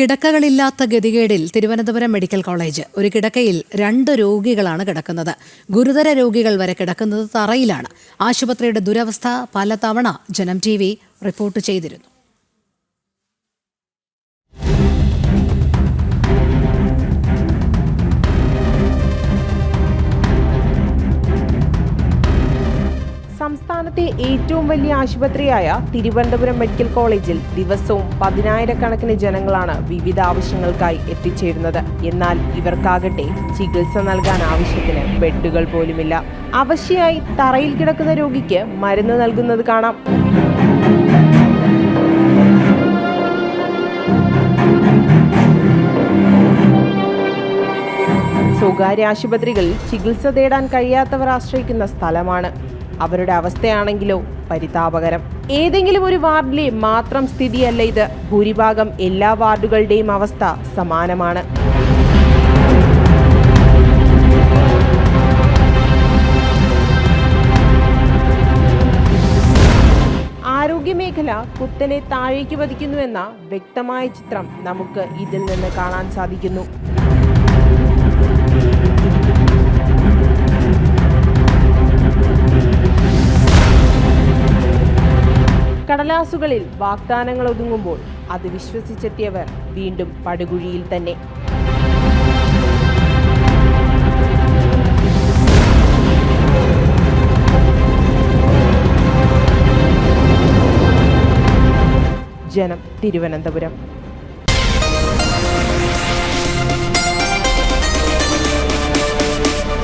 കിടക്കകളില്ലാത്ത ഗതികേടിൽ Thiruvananthapuram medical college. ഒരു കിടക്കയിൽ രണ്ട് രോഗികളാണ് കിടക്കുന്നത്. ഗുരുതര രോഗികൾ വരെ കിടക്കുന്നത് തറയിലാണ്. ആശുപത്രിയുടെ ദുരവസ്ഥ പലതവണ ജനം ടി റിപ്പോർട്ട് ചെയ്തിരുന്നു. സംസ്ഥാനത്തെ ഏറ്റവും വലിയ ആശുപത്രിയായ തിരുവനന്തപുരം മെഡിക്കൽ കോളേജിൽ ദിവസവും പതിനായിരക്കണക്കിന് ജനങ്ങളാണ് വിവിധ ആവശ്യങ്ങൾക്കായി എത്തിച്ചേരുന്നത്. എന്നാൽ ഇവർക്കാകട്ടെ ചികിത്സ നൽകാൻ ആവശ്യത്തിന് ബെഡുകൾ പോലുമില്ല. അവശ്യമായി തറയിൽ കിടക്കുന്ന രോഗിക്ക് മരുന്ന് നൽകുന്നത് കാണാം. സ്വകാര്യ ആശുപത്രികളിൽ ചികിത്സ തേടാൻ കഴിയാത്തവർ ആശ്രയിക്കുന്ന സ്ഥലമാണ്. അവരുടെ അവസ്ഥയാണെങ്കിലോ പരിതാപകരം. ഏതെങ്കിലും ഒരു വാർഡിലെ മാത്രം സ്ഥിതിയല്ല ഇത്. ഭൂരിഭാഗം എല്ലാ വാർഡുകളുടെയും അവസ്ഥ സമാനമാണ്. ആരോഗ്യമേഖല കുത്തനെ താഴേക്ക് പതിക്കുന്നുവെന്ന വ്യക്തമായ ചിത്രം നമുക്ക് ഇതിൽ നിന്ന് കാണാൻ സാധിക്കുന്നു. കടലാസുകളിൽ വാഗ്ദാനങ്ങൾ ഒതുങ്ങുമ്പോൾ അത് വിശ്വസിച്ചെത്തിയവർ വീണ്ടും പടുകുഴിയിൽ തന്നെ. ജനം തിരുവനന്തപുരം.